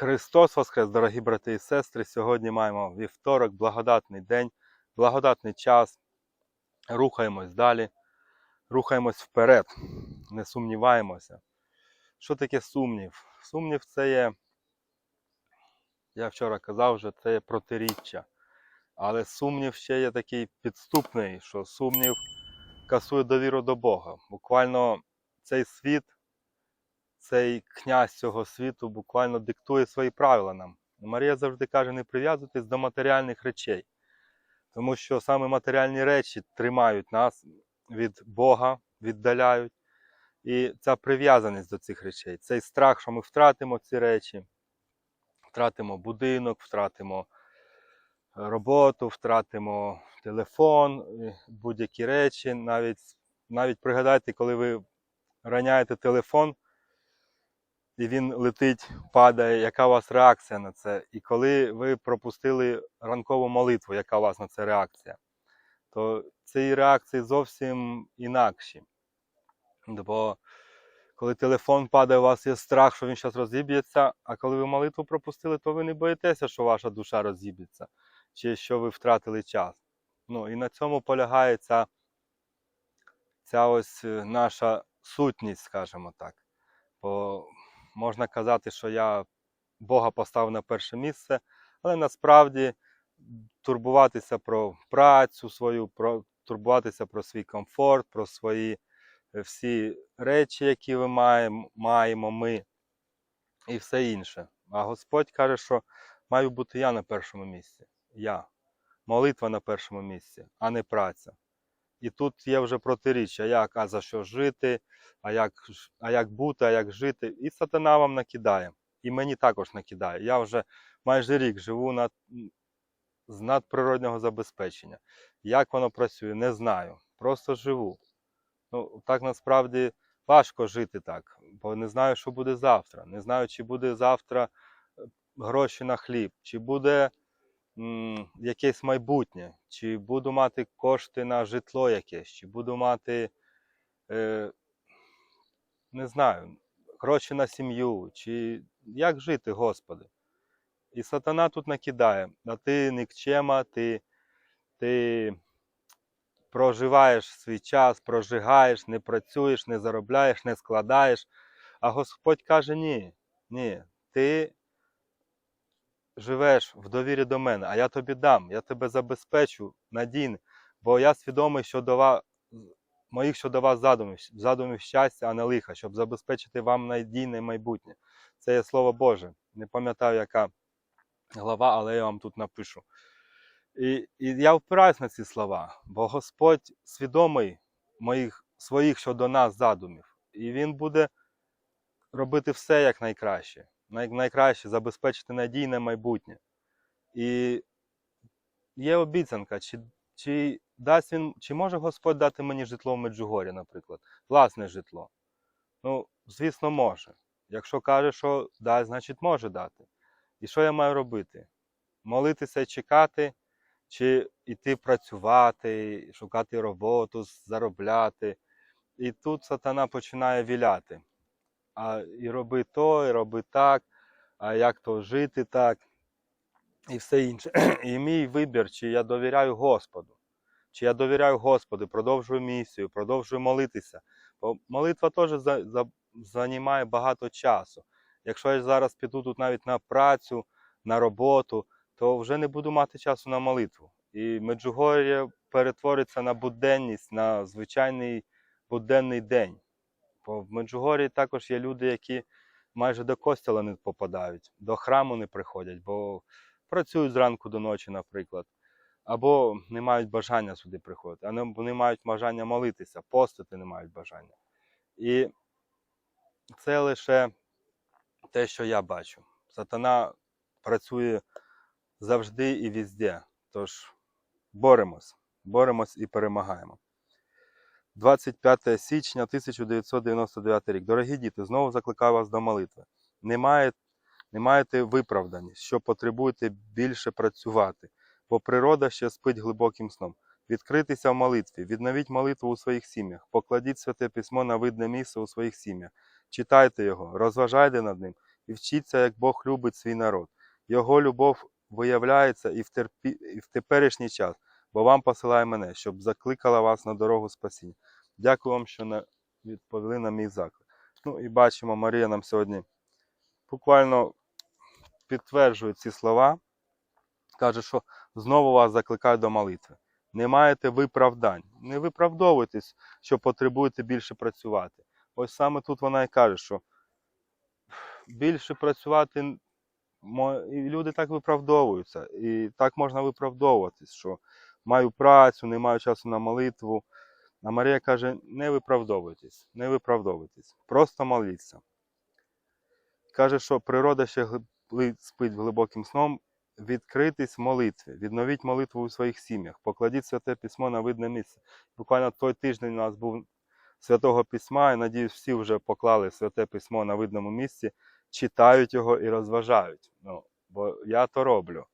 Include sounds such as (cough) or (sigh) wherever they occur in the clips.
Христос Воскрес, дорогі брати і сестри. Сьогодні маємо вівторок, благодатний день, благодатний час. Рухаємось далі, рухаємось вперед, не сумніваємося. Що таке сумнів? Сумнів це є, я вчора казав вже, це є протиріччя. Але сумнів ще є такий підступний, що сумнів касує довіру до Бога. Буквально цей світ цей князь цього світу буквально диктує свої правила нам. Марія завжди каже, не прив'язуйтесь до матеріальних речей, тому що саме матеріальні речі тримають нас від Бога, віддаляють. І ця прив'язаність до цих речей, цей страх, що ми втратимо ці речі, втратимо будинок, втратимо роботу, втратимо телефон, будь-які речі. Навіть, навіть пригадайте, коли ви раняєте телефон, і він летить, падає, яка у вас реакція на це? І коли ви пропустили ранкову молитву, яка у вас на це реакція? То ці реакції зовсім інакші. Бо коли телефон падає, у вас є страх, що він зараз розіб'ється, а коли ви молитву пропустили, то ви не боїтеся, що ваша душа розіб'ється, чи що ви втратили час. Ну і на цьому полягає ця, ця ось е, наша сутність, скажімо так. Бо можна казати, що я Бога поставив на перше місце, але насправді турбуватися про працю свою, про, турбуватися про свій комфорт, про свої е, всі речі, які ми маємо, маємо ми, і все інше. А Господь каже, що маю бути я на першому місці. Я. Молитва на першому місці, а не праця. І тут є вже протиріччя, як, а за що жити, а як, а як бути, а як жити. І сатана вам накидає. І мені також накидає. Я вже майже рік живу над, з надприроднього забезпечення. Як воно працює, не знаю. Просто живу. Ну, так насправді важко жити так, бо не знаю, що буде завтра. Не знаю, чи буде завтра е, гроші на хліб, чи буде якесь майбутнє, чи буду мати кошти на житло якесь, чи буду мати, е, не знаю, гроші на сім'ю, чи як жити, Господи. І сатана тут накидає, а ти нікчема, ти, ти проживаєш свій час, прожигаєш, не працюєш, не заробляєш, не складаєш. А Господь каже: ні, ні, ти живеш в довірі до мене, а я тобі дам, я тебе забезпечу надійно, бо я свідомий щодо вас, моїх щодо вас задумів, задумів щастя, а не лиха, щоб забезпечити вам надійне майбутнє. Це є слово Боже. Не пам'ятаю, яка глава, але я вам тут напишу. І, і я впираюсь на ці слова, бо Господь свідомий моїх своїх щодо нас задумів, і Він буде робити все як найкраще, най, найкраще забезпечити надійне майбутнє. І є обіцянка, чи, чи дасть він, чи може Господь дати мені житло в Меджугорі, наприклад, власне житло. Ну, звісно, може. Якщо каже, що дасть, значить може дати. І що я маю робити? Молитися і чекати, чи йти працювати, шукати роботу, заробляти. І тут сатана починає віляти. А і роби то, і роби так, а як то жити так, і все інше. (clears throat) І мій вибір, чи я довіряю Господу, чи я довіряю Господу, продовжую місію, продовжую молитися. Бо молитва теж за, за, займає багато часу. Якщо я зараз піду тут навіть на працю, на роботу, то вже не буду мати часу на молитву. І Меджугор'я перетвориться на буденність, на звичайний буденний день. Бо в Меджугорі також є люди, які майже до костела не попадають, до храму не приходять, бо працюють зранку до ночі, наприклад. Або не мають бажання сюди приходити, а не, мають бажання молитися, постити не мають бажання. І це лише те, що я бачу. Сатана працює завжди і везде. Тож боремось, боремось і перемагаємо. 25 січня 1999 рік. Дорогі діти, знову закликаю вас до молитви. Не, має, не маєте виправдані, що потребуєте більше працювати, бо природа ще спить глибоким сном. Відкритися в молитві, відновіть молитву у своїх сім'ях, покладіть святе письмо на видне місце у своїх сім'ях, читайте його, розважайте над ним і вчіться, як Бог любить свій народ. Його любов виявляється і в, терпі... і в теперішній час, бо вам посилає мене, щоб закликала вас на дорогу спасіння. Дякую вам, що на... відповіли на мій заклик. Ну і бачимо, Марія нам сьогодні буквально підтверджує ці слова. Каже, що знову вас закликаю до молитви. Не маєте виправдань. Не виправдовуйтесь, що потребуєте більше працювати. Ось саме тут вона і каже, що більше працювати і люди так виправдовуються. І так можна виправдовуватись, що маю працю, не маю часу на молитву. А Марія каже: не виправдовуйтесь, не виправдовуйтесь, просто моліться. Каже, що природа ще спить глибоким сном. Відкритись в молитві, відновіть молитву у своїх сім'ях, покладіть святе письмо на видне місце. Буквально той тиждень у нас був святого письма, і надіюсь, всі вже поклали святе письмо на видному місці, читають його і розважають. Ну, бо я то роблю.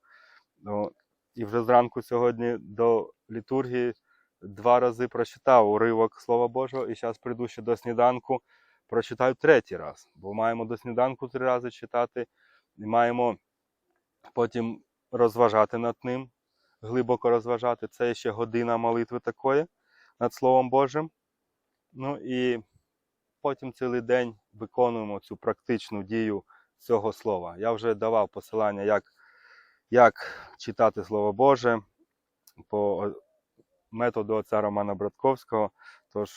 Ну, і вже зранку сьогодні до літургії два рази прочитав уривок Слова Божого, і зараз прийду ще до сніданку, прочитаю третій раз, бо маємо до сніданку три рази читати, і маємо потім розважати над ним, глибоко розважати. Це ще година молитви такої над Словом Божим. Ну і потім цілий день виконуємо цю практичну дію цього слова. Я вже давав посилання, як, як читати Слово Боже по методу отця Романа Братковського, тож,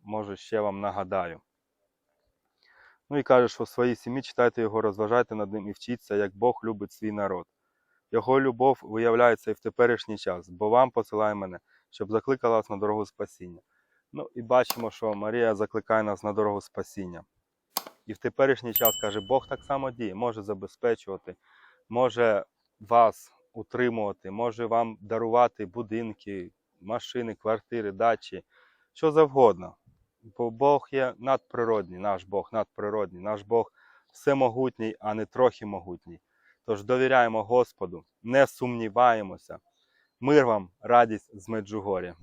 може, ще вам нагадаю. Ну і каже, що в своїй сім'ї читайте його, розважайте над ним і вчіться, як Бог любить свій народ. Його любов виявляється і в теперішній час, бо вам посилає мене, щоб закликала вас на дорогу спасіння. Ну і бачимо, що Марія закликає нас на дорогу спасіння. І в теперішній час каже, Бог так само діє, може забезпечувати, може вас утримувати, може вам дарувати будинки, машини, квартири, дачі, що завгодно. Бо Бог є надприродній, наш Бог надприродній, наш Бог всемогутній, а не трохи могутній. Тож довіряємо Господу, не сумніваємося. Мир вам, радість з Меджугоря.